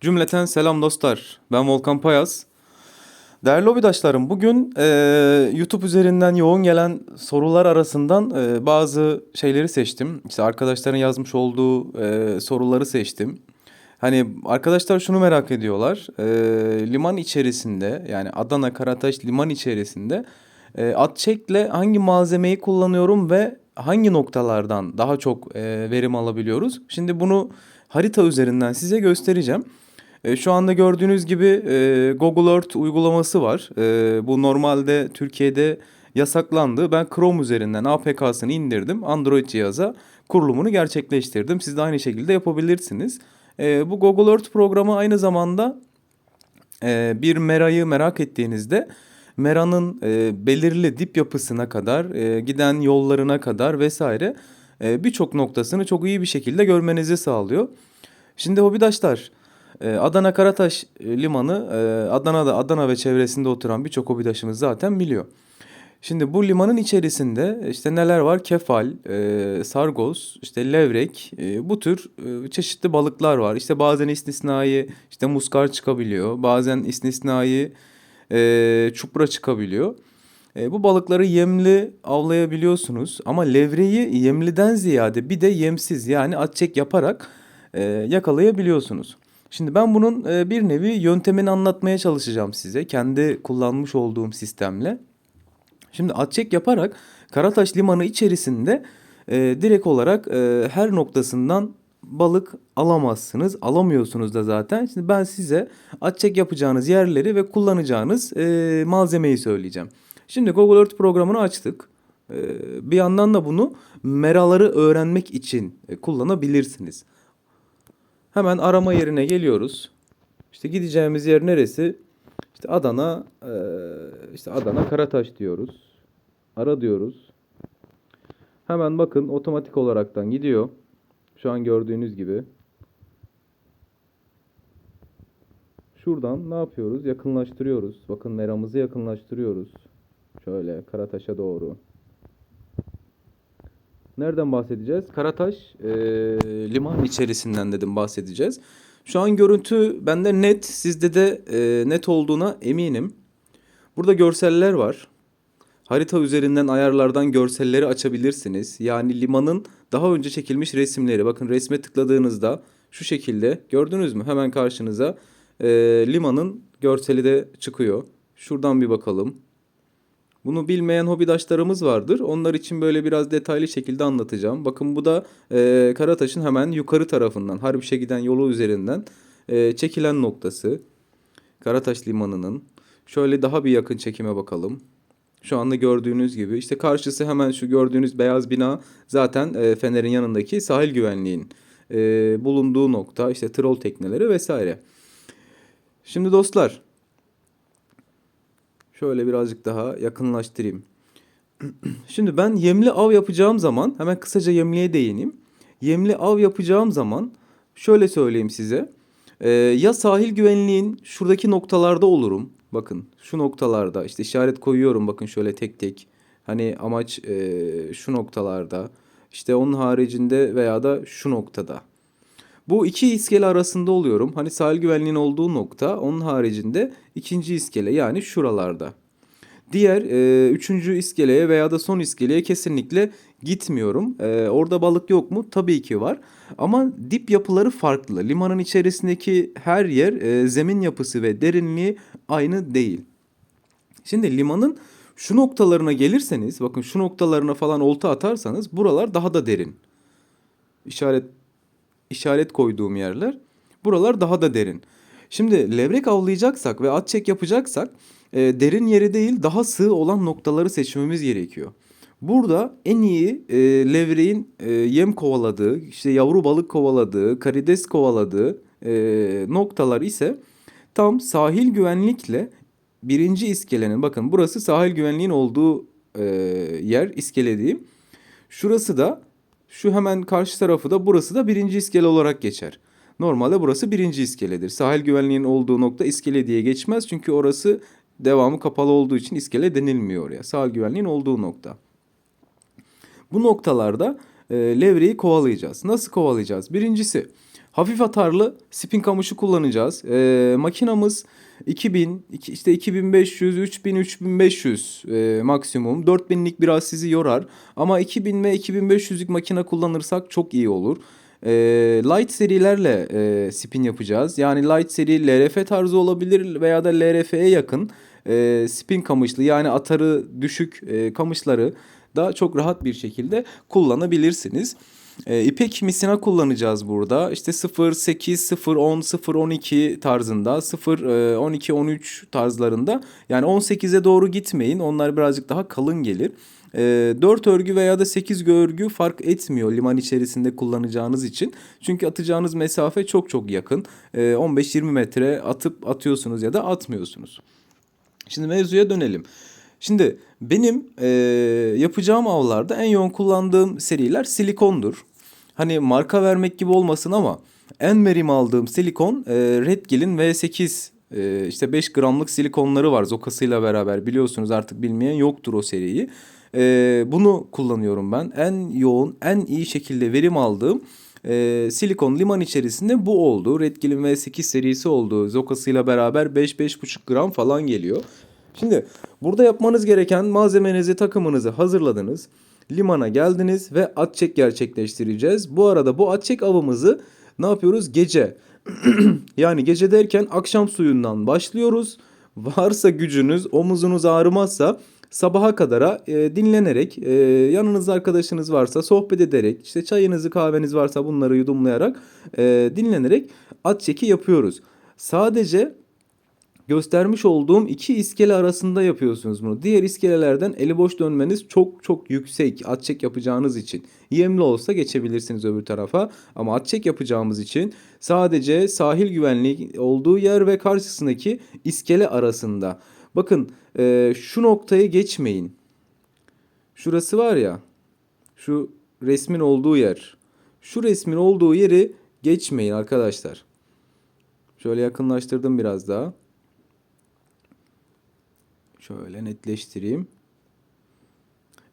Cümleten selam dostlar. Ben Volkan Payaz. Değerli obidaşlarım, bugün e, YouTube üzerinden yoğun gelen sorular arasından e, bazı şeyleri seçtim. İşte arkadaşların yazmış olduğu e, soruları seçtim. Hani arkadaşlar şunu merak ediyorlar. E, liman içerisinde yani Adana Karataş liman içerisinde e, at çekle hangi malzemeyi kullanıyorum ve hangi noktalardan daha çok e, verim alabiliyoruz? Şimdi bunu harita üzerinden size göstereceğim. E, şu anda gördüğünüz gibi e, Google Earth uygulaması var. E, bu normalde Türkiye'de yasaklandı. Ben Chrome üzerinden APK'sını indirdim. Android cihaza kurulumunu gerçekleştirdim. Siz de aynı şekilde yapabilirsiniz. Bu Google Earth programı aynı zamanda bir merayı merak ettiğinizde meranın belirli dip yapısına kadar, giden yollarına kadar vesaire birçok noktasını çok iyi bir şekilde görmenizi sağlıyor. Şimdi hobidaşlar, Adana Karataş e, Limanı, e, Adana'da, Adana ve çevresinde oturan birçok hobidaşımız zaten biliyor. Şimdi bu limanın içerisinde işte neler var? Kefal, e, sargoz, işte levrek, e, bu tür e, çeşitli balıklar var. İşte bazen istisnai işte muskar çıkabiliyor, bazen istisnai e, çupra çıkabiliyor. E, bu balıkları yemli avlayabiliyorsunuz ama levreyi yemliden ziyade bir de yemsiz yani at çek yaparak e, yakalayabiliyorsunuz. Şimdi ben bunun e, bir nevi yöntemini anlatmaya çalışacağım size kendi kullanmış olduğum sistemle. Şimdi at çek yaparak Karataş Limanı içerisinde e, direkt olarak e, her noktasından balık alamazsınız. Alamıyorsunuz da zaten. Şimdi ben size at çek yapacağınız yerleri ve kullanacağınız e, malzemeyi söyleyeceğim. Şimdi Google Earth programını açtık. E, bir yandan da bunu meraları öğrenmek için e, kullanabilirsiniz. Hemen arama yerine geliyoruz. İşte gideceğimiz yer neresi? İşte Adana, işte Adana Karataş diyoruz. Ara diyoruz. Hemen bakın otomatik olaraktan gidiyor. Şu an gördüğünüz gibi. Şuradan ne yapıyoruz? Yakınlaştırıyoruz. Bakın meramızı yakınlaştırıyoruz. Şöyle Karataş'a doğru. Nereden bahsedeceğiz? Karataş e, liman içerisinden dedim bahsedeceğiz. Şu an görüntü bende net, sizde de e, net olduğuna eminim. Burada görseller var. Harita üzerinden ayarlardan görselleri açabilirsiniz. Yani limanın daha önce çekilmiş resimleri. Bakın resme tıkladığınızda şu şekilde gördünüz mü? Hemen karşınıza e, limanın görseli de çıkıyor. Şuradan bir bakalım. Bunu bilmeyen hobidaşlarımız vardır. Onlar için böyle biraz detaylı şekilde anlatacağım. Bakın bu da e, Karataş'ın hemen yukarı tarafından, Harbiş'e giden yolu üzerinden e, çekilen noktası. Karataş Limanı'nın. Şöyle daha bir yakın çekime bakalım. Şu anda gördüğünüz gibi işte karşısı hemen şu gördüğünüz beyaz bina zaten e, Fener'in yanındaki sahil güvenliğin e, bulunduğu nokta. işte troll tekneleri vesaire. Şimdi dostlar Şöyle birazcık daha yakınlaştırayım. Şimdi ben yemli av yapacağım zaman hemen kısaca yemliğe değineyim. Yemli av yapacağım zaman şöyle söyleyeyim size. Ee, ya sahil güvenliğin şuradaki noktalarda olurum. Bakın şu noktalarda işte işaret koyuyorum bakın şöyle tek tek. Hani amaç e, şu noktalarda. İşte onun haricinde veya da şu noktada. Bu iki iskele arasında oluyorum. Hani sahil güvenliğinin olduğu nokta onun haricinde ikinci iskele yani şuralarda. Diğer e, üçüncü iskeleye veya da son iskeleye kesinlikle gitmiyorum. E, orada balık yok mu? Tabii ki var. Ama dip yapıları farklı. Limanın içerisindeki her yer e, zemin yapısı ve derinliği aynı değil. Şimdi limanın şu noktalarına gelirseniz bakın şu noktalarına falan olta atarsanız buralar daha da derin. İşaret işaret koyduğum yerler. Buralar daha da derin. Şimdi levrek avlayacaksak ve at çek yapacaksak e, derin yeri değil daha sığ olan noktaları seçmemiz gerekiyor. Burada en iyi e, levreğin e, yem kovaladığı, işte yavru balık kovaladığı, karides kovaladığı e, noktalar ise tam sahil güvenlikle birinci iskelenin bakın burası sahil güvenliğin olduğu e, yer iskele diyeyim. Şurası da şu hemen karşı tarafı da burası da birinci iskele olarak geçer. Normalde burası birinci iskeledir. Sahil güvenliğinin olduğu nokta iskele diye geçmez. Çünkü orası devamı kapalı olduğu için iskele denilmiyor oraya. Sahil güvenliğin olduğu nokta. Bu noktalarda e, levreyi kovalayacağız. Nasıl kovalayacağız? Birincisi Hafif atarlı spin kamışı kullanacağız. Ee, makinamız 2000, iki- işte 2500, 3000, 3500 e, maksimum. 4000'lik biraz sizi yorar. Ama 2000 ve 2500'lük makine kullanırsak çok iyi olur. Ee, light serilerle e, spin yapacağız. Yani light seri LRF tarzı olabilir veya da LRF'ye yakın e, spin kamışlı yani atarı düşük e, kamışları da çok rahat bir şekilde kullanabilirsiniz. E, ipek misina kullanacağız burada. İşte 0, 8, 0, 10, 0, 12 tarzında, 0, e, 12, 13 tarzlarında. Yani 18'e doğru gitmeyin. Onlar birazcık daha kalın gelir. E, 4 örgü veya da 8 örgü fark etmiyor liman içerisinde kullanacağınız için. Çünkü atacağınız mesafe çok çok yakın. E, 15-20 metre atıp atıyorsunuz ya da atmıyorsunuz. Şimdi mevzuya dönelim. Şimdi benim e, yapacağım avlarda en yoğun kullandığım seriler silikondur. Hani marka vermek gibi olmasın ama en verim aldığım silikon e, Redgil'in V8 e, işte 5 gramlık silikonları var zokasıyla beraber biliyorsunuz artık bilmeyen yoktur o seriyi. E, bunu kullanıyorum ben. En yoğun, en iyi şekilde verim aldığım e, silikon liman içerisinde bu oldu. Redgil'in V8 serisi oldu. Zokasıyla beraber 5-5,5 gram falan geliyor. Şimdi burada yapmanız gereken malzemenizi, takımınızı hazırladınız. Limana geldiniz ve at çek gerçekleştireceğiz. Bu arada bu at çek avımızı ne yapıyoruz? Gece. yani gece derken akşam suyundan başlıyoruz. Varsa gücünüz, omuzunuz ağrımazsa sabaha kadara e, dinlenerek, e, yanınızda arkadaşınız varsa sohbet ederek, işte çayınızı kahveniz varsa bunları yudumlayarak, e, dinlenerek at çeki yapıyoruz. Sadece göstermiş olduğum iki iskele arasında yapıyorsunuz bunu. Diğer iskelelerden eli boş dönmeniz çok çok yüksek at çek yapacağınız için. Yemli olsa geçebilirsiniz öbür tarafa ama at çek yapacağımız için sadece sahil güvenliği olduğu yer ve karşısındaki iskele arasında. Bakın e, şu noktayı geçmeyin. Şurası var ya şu resmin olduğu yer. Şu resmin olduğu yeri geçmeyin arkadaşlar. Şöyle yakınlaştırdım biraz daha. Şöyle netleştireyim.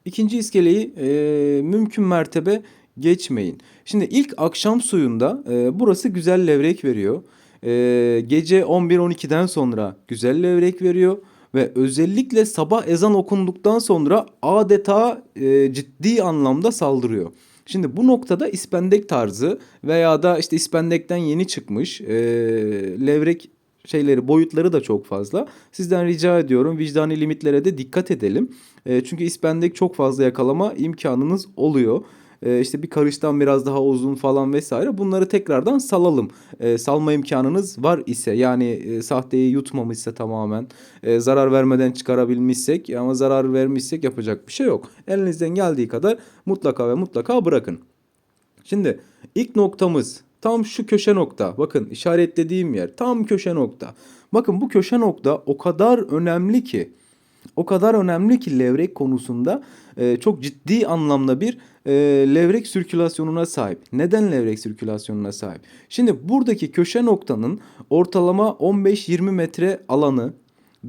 İkinci iskeleyi e, mümkün mertebe geçmeyin. Şimdi ilk akşam suyunda e, burası güzel levrek veriyor. E, gece 11-12'den sonra güzel levrek veriyor. Ve özellikle sabah ezan okunduktan sonra adeta e, ciddi anlamda saldırıyor. Şimdi bu noktada ispendek tarzı veya da işte ispendekten yeni çıkmış e, levrek şeyleri boyutları da çok fazla. Sizden rica ediyorum vicdani limitlere de dikkat edelim. E, çünkü ispendek çok fazla yakalama imkanınız oluyor. E, işte bir karıştan biraz daha uzun falan vesaire bunları tekrardan salalım. E, salma imkanınız var ise yani e, sahteyi yutmamışsa tamamen e, zarar vermeden çıkarabilmişsek ama zarar vermişsek yapacak bir şey yok. Elinizden geldiği kadar mutlaka ve mutlaka bırakın. Şimdi ilk noktamız tam şu köşe nokta. Bakın işaretlediğim yer tam köşe nokta. Bakın bu köşe nokta o kadar önemli ki o kadar önemli ki levrek konusunda e, çok ciddi anlamda bir e, levrek sirkülasyonuna sahip. Neden levrek sirkülasyonuna sahip? Şimdi buradaki köşe noktanın ortalama 15-20 metre alanı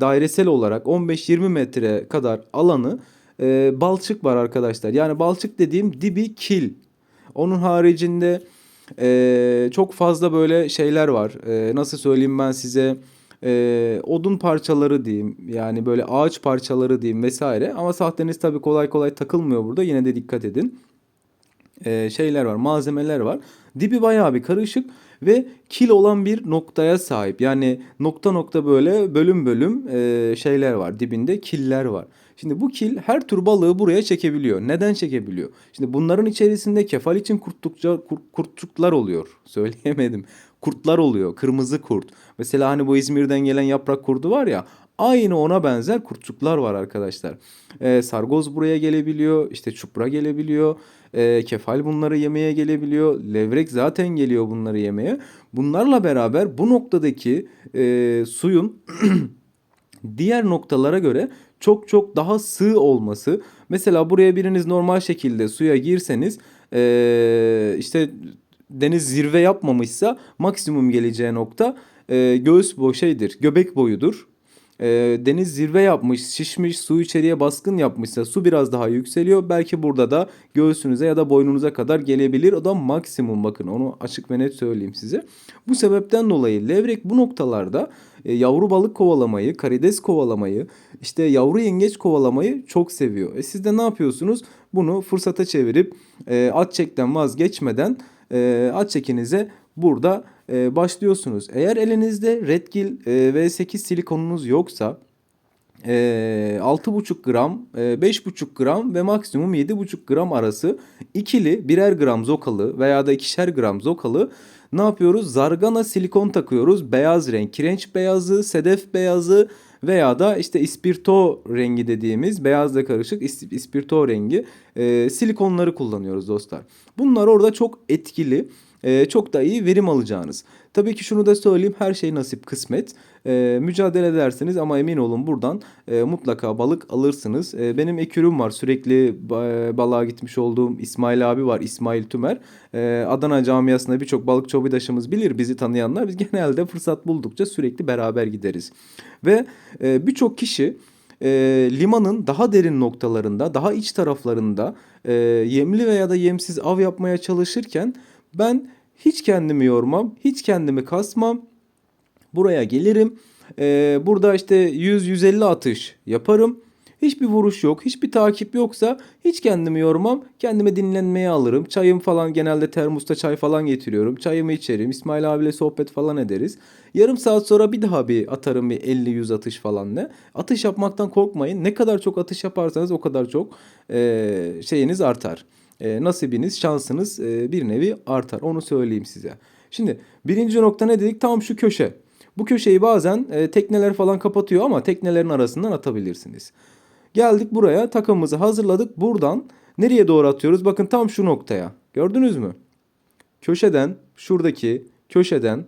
dairesel olarak 15-20 metre kadar alanı e, balçık var arkadaşlar. Yani balçık dediğim dibi kil. Onun haricinde e, çok fazla böyle şeyler var. E, nasıl söyleyeyim ben size e, odun parçaları diyeyim yani böyle ağaç parçaları diyeyim vesaire ama sahteniz tabii kolay kolay takılmıyor burada yine de dikkat edin. E, şeyler var malzemeler var dibi bayağı bir karışık ve kil olan bir noktaya sahip yani nokta nokta böyle bölüm bölüm e, şeyler var dibinde killer var. Şimdi bu kil her tür balığı buraya çekebiliyor. Neden çekebiliyor? Şimdi bunların içerisinde kefal için kurtlukça, kurt, kurtçuklar oluyor. Söyleyemedim. Kurtlar oluyor. Kırmızı kurt. Mesela hani bu İzmir'den gelen yaprak kurdu var ya. Aynı ona benzer kurtçuklar var arkadaşlar. Ee, sargoz buraya gelebiliyor. işte çupra gelebiliyor. Ee, kefal bunları yemeye gelebiliyor. Levrek zaten geliyor bunları yemeye. Bunlarla beraber bu noktadaki e, suyun diğer noktalara göre çok çok daha sığ olması. Mesela buraya biriniz normal şekilde suya girseniz ee, işte deniz zirve yapmamışsa maksimum geleceği nokta e, göğüs boy şeydir, göbek boyudur. E, deniz zirve yapmış, şişmiş, su içeriye baskın yapmışsa su biraz daha yükseliyor. Belki burada da göğsünüze ya da boynunuza kadar gelebilir. O da maksimum bakın onu açık ve net söyleyeyim size. Bu sebepten dolayı levrek bu noktalarda e, yavru balık kovalamayı, karides kovalamayı, işte yavru yengeç kovalamayı çok seviyor. E siz de ne yapıyorsunuz? Bunu fırsata çevirip e, at çekten vazgeçmeden e, at çekinize burada e, başlıyorsunuz. Eğer elinizde Redgill e, V8 silikonunuz yoksa e, 6,5 gram, e, 5,5 gram ve maksimum 7,5 gram arası ikili birer gram zokalı veya da ikişer gram zokalı ne yapıyoruz? Zargana silikon takıyoruz. Beyaz renk, kirenç beyazı, sedef beyazı veya da işte ispirto rengi dediğimiz beyazla karışık is- ispirto rengi e, silikonları kullanıyoruz dostlar. Bunlar orada çok etkili. E, çok da iyi verim alacağınız. Tabii ki şunu da söyleyeyim her şey nasip kısmet. E, mücadele edersiniz ama emin olun buradan e, mutlaka balık alırsınız. E, benim ekürüm var sürekli ba- balığa gitmiş olduğum İsmail abi var İsmail Tümer. E, Adana camiasında birçok balık çobidaşımız bilir bizi tanıyanlar. Biz genelde fırsat buldukça sürekli beraber gideriz. Ve e, birçok kişi e, limanın daha derin noktalarında, daha iç taraflarında e, yemli veya da yemsiz av yapmaya çalışırken ben hiç kendimi yormam, hiç kendimi kasmam. Buraya gelirim. E, burada işte 100-150 atış yaparım. Hiçbir vuruş yok, hiçbir takip yoksa hiç kendimi yormam. Kendime dinlenmeye alırım. Çayım falan genelde termosta çay falan getiriyorum. Çayımı içerim. İsmail abiyle sohbet falan ederiz. Yarım saat sonra bir daha bir atarım bir 50-100 atış falan ne. Atış yapmaktan korkmayın. Ne kadar çok atış yaparsanız o kadar çok e, şeyiniz artar. E, nasibiniz, şansınız e, bir nevi artar. Onu söyleyeyim size. Şimdi birinci nokta ne dedik? Tam şu köşe. Bu köşeyi bazen e, tekneler falan kapatıyor ama teknelerin arasından atabilirsiniz. Geldik buraya takımımızı hazırladık. Buradan nereye doğru atıyoruz? Bakın tam şu noktaya. Gördünüz mü? Köşeden şuradaki köşeden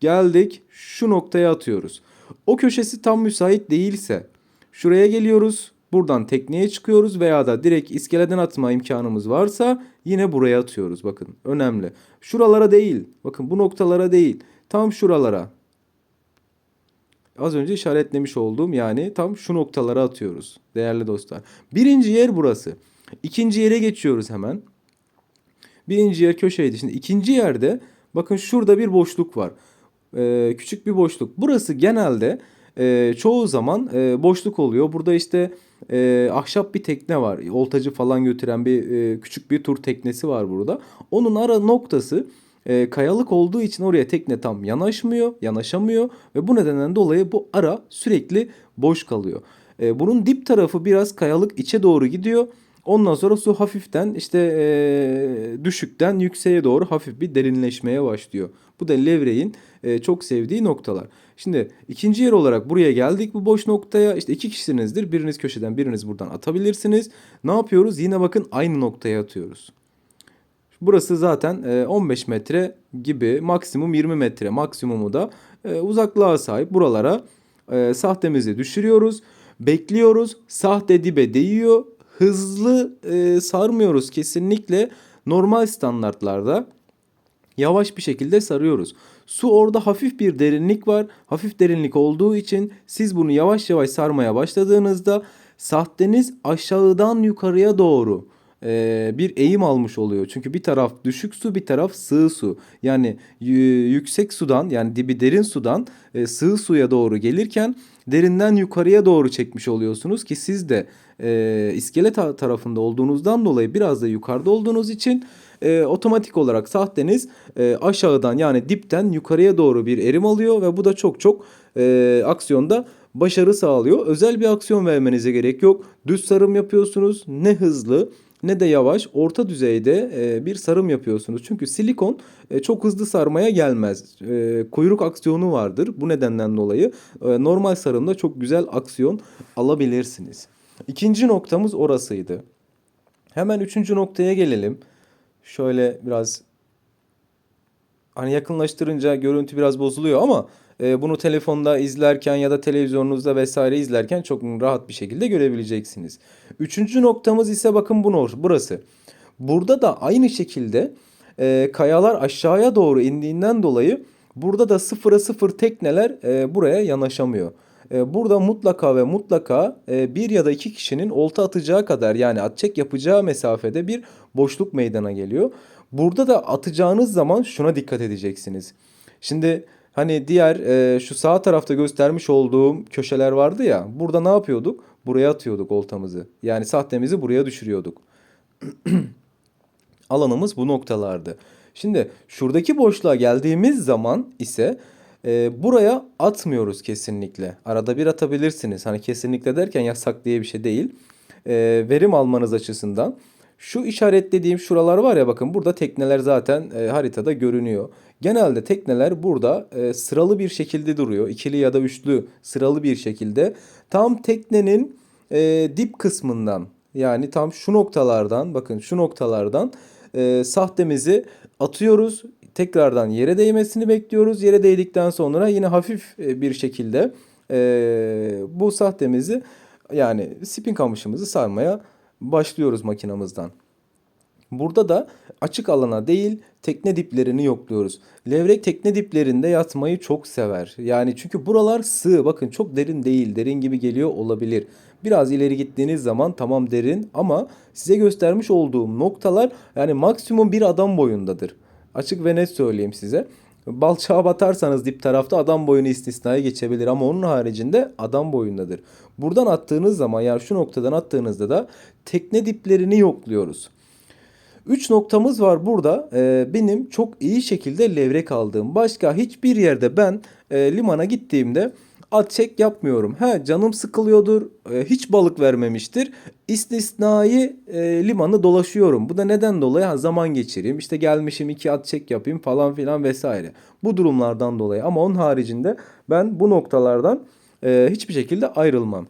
geldik şu noktaya atıyoruz. O köşesi tam müsait değilse şuraya geliyoruz. Buradan tekneye çıkıyoruz veya da direkt iskeleden atma imkanımız varsa yine buraya atıyoruz. Bakın önemli. Şuralara değil. Bakın bu noktalara değil. Tam şuralara. Az önce işaretlemiş olduğum yani tam şu noktalara atıyoruz değerli dostlar. Birinci yer burası. İkinci yere geçiyoruz hemen. Birinci yer köşeydi. Şimdi ikinci yerde bakın şurada bir boşluk var. Ee, küçük bir boşluk. Burası genelde e, çoğu zaman e, boşluk oluyor. Burada işte e, ahşap bir tekne var. Oltacı falan götüren bir e, küçük bir tur teknesi var burada. Onun ara noktası e, kayalık olduğu için oraya tekne tam yanaşmıyor, yanaşamıyor ve bu nedenden dolayı bu ara sürekli boş kalıyor. E, bunun dip tarafı biraz kayalık içe doğru gidiyor. Ondan sonra su hafiften işte e, düşükten yükseğe doğru hafif bir derinleşmeye başlıyor. Bu da levreğin e, çok sevdiği noktalar. Şimdi ikinci yer olarak buraya geldik bu boş noktaya. İşte iki kişisinizdir. Biriniz köşeden biriniz buradan atabilirsiniz. Ne yapıyoruz? Yine bakın aynı noktaya atıyoruz. Burası zaten e, 15 metre gibi maksimum 20 metre maksimumu da e, uzaklığa sahip buralara e, sahtemizi düşürüyoruz. Bekliyoruz. Sahte dibe değiyor. Hızlı e, sarmıyoruz kesinlikle. Normal standartlarda yavaş bir şekilde sarıyoruz. Su orada hafif bir derinlik var. Hafif derinlik olduğu için siz bunu yavaş yavaş sarmaya başladığınızda sahteniz aşağıdan yukarıya doğru e, bir eğim almış oluyor. Çünkü bir taraf düşük su bir taraf sığ su. Yani yüksek sudan yani dibi derin sudan e, sığ suya doğru gelirken derinden yukarıya doğru çekmiş oluyorsunuz ki siz de e, iskele ta- tarafında olduğunuzdan dolayı biraz da yukarıda olduğunuz için e, otomatik olarak sahteniz e, aşağıdan yani dipten yukarıya doğru bir erim alıyor ve bu da çok çok e, aksiyonda başarı sağlıyor. Özel bir aksiyon vermenize gerek yok. Düz sarım yapıyorsunuz. Ne hızlı ne de yavaş orta düzeyde e, bir sarım yapıyorsunuz. Çünkü silikon e, çok hızlı sarmaya gelmez. E, kuyruk aksiyonu vardır. Bu nedenden dolayı e, normal sarımda çok güzel aksiyon alabilirsiniz. İkinci noktamız orasıydı. Hemen üçüncü noktaya gelelim. Şöyle biraz hani yakınlaştırınca görüntü biraz bozuluyor ama e, bunu telefonda izlerken ya da televizyonunuzda vesaire izlerken çok rahat bir şekilde görebileceksiniz. Üçüncü noktamız ise bakın bu burası. Burada da aynı şekilde e, kayalar aşağıya doğru indiğinden dolayı burada da sıfıra sıfır tekneler e, buraya yanaşamıyor. E, burada mutlaka ve mutlaka e, bir ya da iki kişinin olta atacağı kadar yani at çek yapacağı mesafede bir boşluk meydana geliyor. Burada da atacağınız zaman şuna dikkat edeceksiniz. Şimdi hani diğer e, şu sağ tarafta göstermiş olduğum köşeler vardı ya. Burada ne yapıyorduk? Buraya atıyorduk oltamızı. Yani sahtemizi buraya düşürüyorduk. Alanımız bu noktalardı. Şimdi şuradaki boşluğa geldiğimiz zaman ise e, buraya atmıyoruz kesinlikle. Arada bir atabilirsiniz. Hani kesinlikle derken yasak diye bir şey değil. E, verim almanız açısından. Şu işaretlediğim şuralar var ya bakın burada tekneler zaten e, haritada görünüyor. Genelde tekneler burada e, sıralı bir şekilde duruyor. İkili ya da üçlü sıralı bir şekilde. Tam teknenin e, dip kısmından yani tam şu noktalardan bakın şu noktalardan e, sahtemizi atıyoruz. Tekrardan yere değmesini bekliyoruz. Yere değdikten sonra yine hafif e, bir şekilde e, bu sahtemizi yani spin kamışımızı sarmaya başlıyoruz makinamızdan. Burada da açık alana değil tekne diplerini yokluyoruz. Levrek tekne diplerinde yatmayı çok sever. Yani çünkü buralar sığ. Bakın çok derin değil. Derin gibi geliyor olabilir. Biraz ileri gittiğiniz zaman tamam derin ama size göstermiş olduğum noktalar yani maksimum bir adam boyundadır. Açık ve net söyleyeyim size. Balçağa batarsanız dip tarafta adam boyunu istisnaya geçebilir ama onun haricinde adam boyundadır. Buradan attığınız zaman yani şu noktadan attığınızda da tekne diplerini yokluyoruz. Üç noktamız var burada. Ee, benim çok iyi şekilde levrek aldığım. Başka hiçbir yerde ben e, limana gittiğimde at çek yapmıyorum. He canım sıkılıyordur. e, hiç balık vermemiştir. İstisnai e, limanı dolaşıyorum. Bu da neden dolayı? Ha, zaman geçireyim. İşte gelmişim iki at çek yapayım falan filan vesaire. Bu durumlardan dolayı. Ama onun haricinde ben bu noktalardan e, hiçbir şekilde ayrılmam.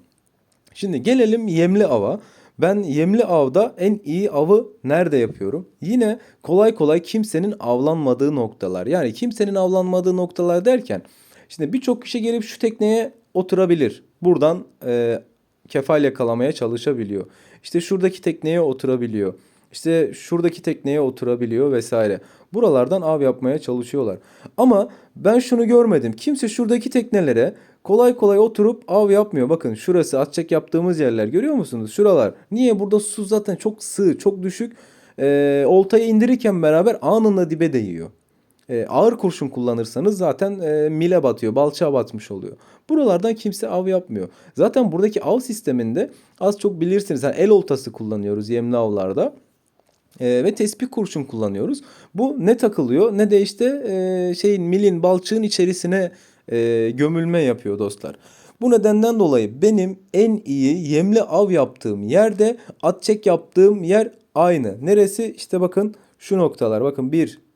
Şimdi gelelim yemli ava. Ben yemli avda en iyi avı nerede yapıyorum? Yine kolay kolay kimsenin avlanmadığı noktalar. Yani kimsenin avlanmadığı noktalar derken şimdi birçok kişi gelip şu tekneye oturabilir. Buradan e, kefal yakalamaya çalışabiliyor. İşte şuradaki tekneye oturabiliyor. İşte şuradaki tekneye oturabiliyor vesaire. Buralardan av yapmaya çalışıyorlar. Ama ben şunu görmedim. Kimse şuradaki teknelere kolay kolay oturup av yapmıyor. Bakın şurası atçak yaptığımız yerler görüyor musunuz? Şuralar. Niye? Burada su zaten çok sığ, çok düşük. Ee, oltayı indirirken beraber anında dibe değiyor. Ee, ağır kurşun kullanırsanız zaten e, mile batıyor, balçağa batmış oluyor. Buralardan kimse av yapmıyor. Zaten buradaki av sisteminde az çok bilirsiniz. Yani el oltası kullanıyoruz yemli avlarda. Ee, ve tespih kurşun kullanıyoruz. Bu ne takılıyor ne de işte e, şeyin milin balçığın içerisine e, gömülme yapıyor dostlar. Bu nedenden dolayı benim en iyi yemli av yaptığım yerde at çek yaptığım yer aynı. Neresi? İşte bakın şu noktalar. Bakın 1.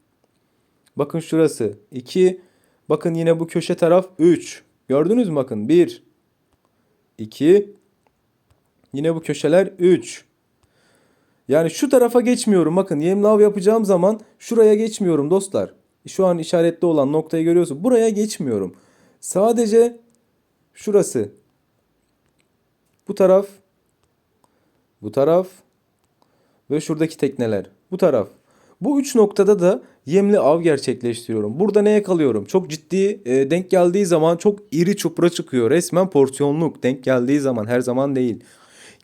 Bakın şurası 2. Bakın yine bu köşe taraf 3. Gördünüz mü bakın 1. 2. Yine bu köşeler 3. Yani şu tarafa geçmiyorum. Bakın yemli av yapacağım zaman şuraya geçmiyorum dostlar. Şu an işaretli olan noktayı görüyorsun. Buraya geçmiyorum. Sadece şurası. Bu taraf. Bu taraf. Ve şuradaki tekneler. Bu taraf. Bu üç noktada da yemli av gerçekleştiriyorum. Burada ne yakalıyorum? Çok ciddi e, denk geldiği zaman çok iri çupra çıkıyor. Resmen porsiyonluk denk geldiği zaman her zaman değil.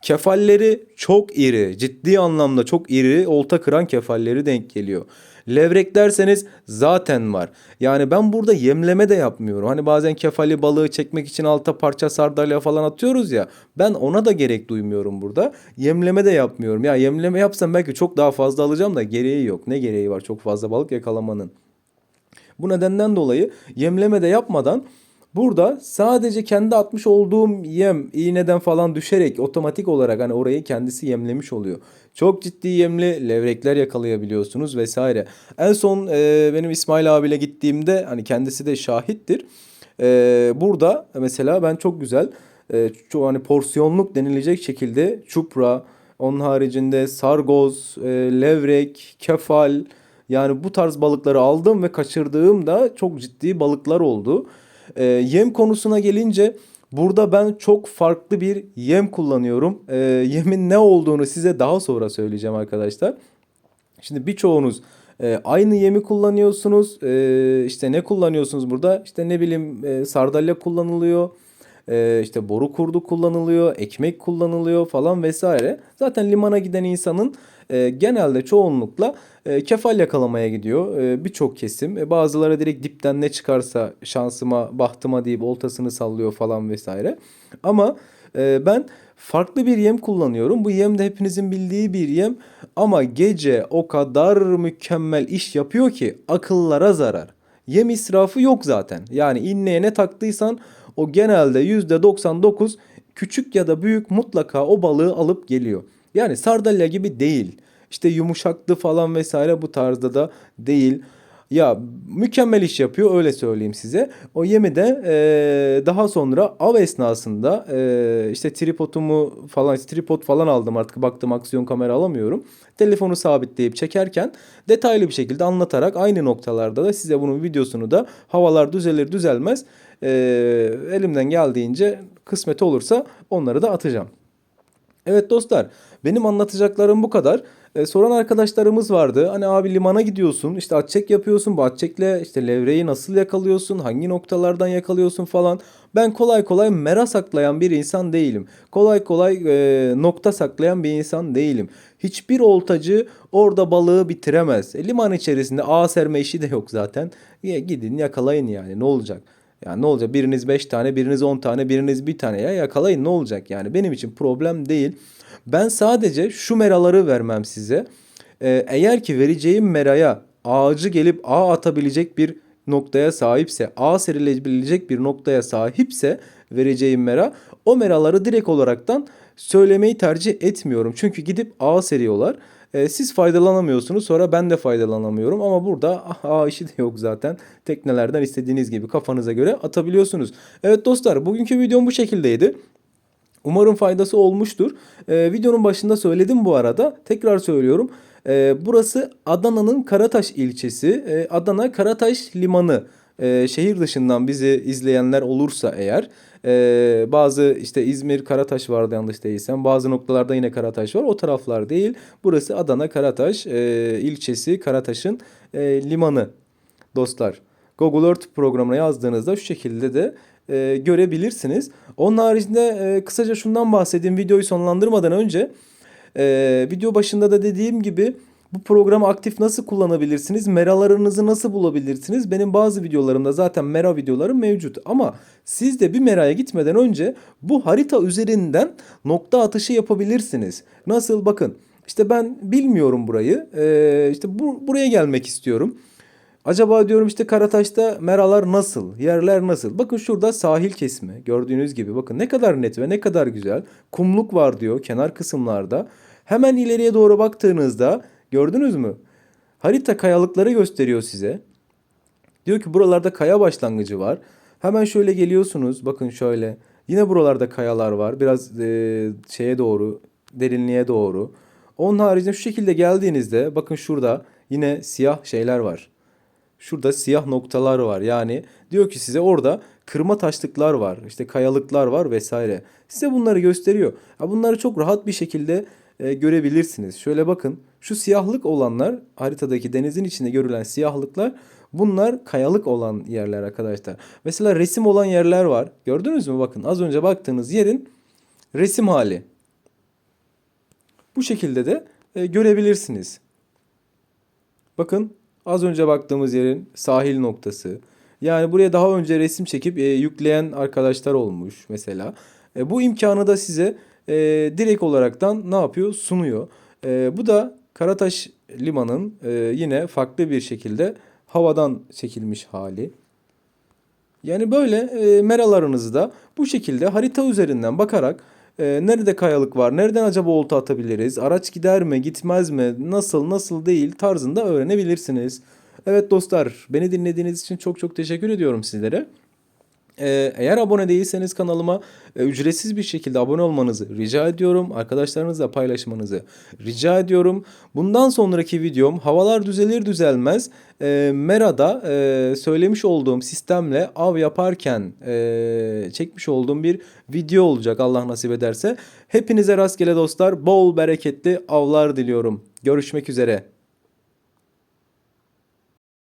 Kefalleri çok iri, ciddi anlamda çok iri olta kıran kefalleri denk geliyor. Levrek derseniz zaten var. Yani ben burada yemleme de yapmıyorum. Hani bazen kefali balığı çekmek için alta parça sardalya falan atıyoruz ya. Ben ona da gerek duymuyorum burada. Yemleme de yapmıyorum. Ya yemleme yapsam belki çok daha fazla alacağım da gereği yok. Ne gereği var çok fazla balık yakalamanın. Bu nedenden dolayı yemleme de yapmadan Burada sadece kendi atmış olduğum yem iğneden falan düşerek otomatik olarak hani orayı kendisi yemlemiş oluyor. Çok ciddi yemli levrekler yakalayabiliyorsunuz vesaire. En son e, benim İsmail abiyle gittiğimde hani kendisi de şahittir. E, burada mesela ben çok güzel e, çok hani porsiyonluk denilecek şekilde çupra, onun haricinde sargoz, e, levrek, kefal yani bu tarz balıkları aldım ve kaçırdığım da çok ciddi balıklar oldu. E, yem konusuna gelince burada ben çok farklı bir yem kullanıyorum. E, yemin ne olduğunu size daha sonra söyleyeceğim arkadaşlar. Şimdi birçoğunuz e, aynı yemi kullanıyorsunuz. E, işte ne kullanıyorsunuz burada? İşte ne bileyim e, sardalya kullanılıyor. e, işte boru kurdu kullanılıyor, ekmek kullanılıyor falan vesaire. Zaten limana giden insanın e, genelde çoğunlukla e, kefal yakalamaya gidiyor e, birçok kesim. E, bazıları direkt dipten ne çıkarsa şansıma, bahtıma deyip oltasını sallıyor falan vesaire. Ama e, ben farklı bir yem kullanıyorum. Bu yem de hepinizin bildiği bir yem ama gece o kadar mükemmel iş yapıyor ki akıllara zarar. Yem israfı yok zaten. Yani inleye ne taktıysan o genelde %99 küçük ya da büyük mutlaka o balığı alıp geliyor. Yani sardalya gibi değil. İşte yumuşaklığı falan vesaire bu tarzda da değil. Ya mükemmel iş yapıyor öyle söyleyeyim size. O yemi de eee, daha sonra av esnasında eee, işte tripodumu falan tripod falan aldım artık baktım aksiyon kamera alamıyorum. Telefonu sabitleyip çekerken detaylı bir şekilde anlatarak aynı noktalarda da size bunun videosunu da havalar düzelir düzelmez eee, elimden geldiğince kısmet olursa onları da atacağım. Evet dostlar, benim anlatacaklarım bu kadar. Ee, soran arkadaşlarımız vardı. Hani abi limana gidiyorsun, işte atçek yapıyorsun. Bu atçekle işte levreyi nasıl yakalıyorsun, hangi noktalardan yakalıyorsun falan. Ben kolay kolay mera saklayan bir insan değilim. Kolay kolay e, nokta saklayan bir insan değilim. Hiçbir oltacı orada balığı bitiremez. E, liman içerisinde ağ serme işi de yok zaten. Ya, gidin yakalayın yani ne olacak? Yani ne olacak? Biriniz 5 tane, biriniz 10 tane, biriniz bir tane ya yakalayın ne olacak yani? Benim için problem değil. Ben sadece şu meraları vermem size. Ee, eğer ki vereceğim meraya ağacı gelip ağ atabilecek bir noktaya sahipse, ağ serilebilecek bir noktaya sahipse vereceğim mera o meraları direkt olaraktan söylemeyi tercih etmiyorum. Çünkü gidip ağ seriyorlar. Ee, siz faydalanamıyorsunuz sonra ben de faydalanamıyorum ama burada ağ işi de yok zaten. Teknelerden istediğiniz gibi kafanıza göre atabiliyorsunuz. Evet dostlar bugünkü videom bu şekildeydi. Umarım faydası olmuştur. Ee, videonun başında söyledim bu arada. Tekrar söylüyorum. Ee, burası Adana'nın Karataş ilçesi. Ee, Adana Karataş Limanı. Ee, şehir dışından bizi izleyenler olursa eğer ee, bazı işte İzmir Karataş vardı yanlış değilsem bazı noktalarda yine Karataş var o taraflar değil burası Adana Karataş ee, ilçesi Karataş'ın ee, limanı dostlar. Google Earth programına yazdığınızda şu şekilde de e, görebilirsiniz. Onun haricinde e, kısaca şundan bahsedeyim videoyu sonlandırmadan önce. E, video başında da dediğim gibi bu programı aktif nasıl kullanabilirsiniz? Meralarınızı nasıl bulabilirsiniz? Benim bazı videolarımda zaten mera videolarım mevcut. Ama siz de bir meraya gitmeden önce bu harita üzerinden nokta atışı yapabilirsiniz. Nasıl? Bakın işte ben bilmiyorum burayı. E, işte bu, buraya gelmek istiyorum. Acaba diyorum işte Karataş'ta meralar nasıl? Yerler nasıl? Bakın şurada sahil kesimi. Gördüğünüz gibi bakın ne kadar net ve ne kadar güzel. Kumluk var diyor kenar kısımlarda. Hemen ileriye doğru baktığınızda gördünüz mü? Harita kayalıkları gösteriyor size. Diyor ki buralarda kaya başlangıcı var. Hemen şöyle geliyorsunuz. Bakın şöyle. Yine buralarda kayalar var. Biraz e, şeye doğru, derinliğe doğru. Onun haricinde şu şekilde geldiğinizde bakın şurada yine siyah şeyler var. Şurada siyah noktalar var. Yani diyor ki size orada kırma taşlıklar var. işte kayalıklar var vesaire. Size bunları gösteriyor. Ha bunları çok rahat bir şekilde e, görebilirsiniz. Şöyle bakın. Şu siyahlık olanlar haritadaki denizin içinde görülen siyahlıklar bunlar kayalık olan yerler arkadaşlar. Mesela resim olan yerler var. Gördünüz mü? Bakın az önce baktığınız yerin resim hali. Bu şekilde de e, görebilirsiniz. Bakın az önce baktığımız yerin sahil noktası. Yani buraya daha önce resim çekip e, yükleyen arkadaşlar olmuş mesela. E, bu imkanı da size e, direkt olaraktan ne yapıyor? Sunuyor. E, bu da Karataş Liman'ın e, yine farklı bir şekilde havadan çekilmiş hali. Yani böyle e, meralarınızı da bu şekilde harita üzerinden bakarak e, nerede kayalık var, nereden acaba olta atabiliriz, araç gider mi, gitmez mi, nasıl, nasıl değil tarzında öğrenebilirsiniz. Evet dostlar, beni dinlediğiniz için çok çok teşekkür ediyorum sizlere. Ee, eğer abone değilseniz kanalıma e, ücretsiz bir şekilde abone olmanızı rica ediyorum. Arkadaşlarınızla paylaşmanızı rica ediyorum. Bundan sonraki videom havalar düzelir düzelmez e, Mera'da e, söylemiş olduğum sistemle av yaparken çekmiş olduğum bir video olacak Allah nasip ederse. Hepinize rastgele dostlar bol bereketli avlar diliyorum. Görüşmek üzere.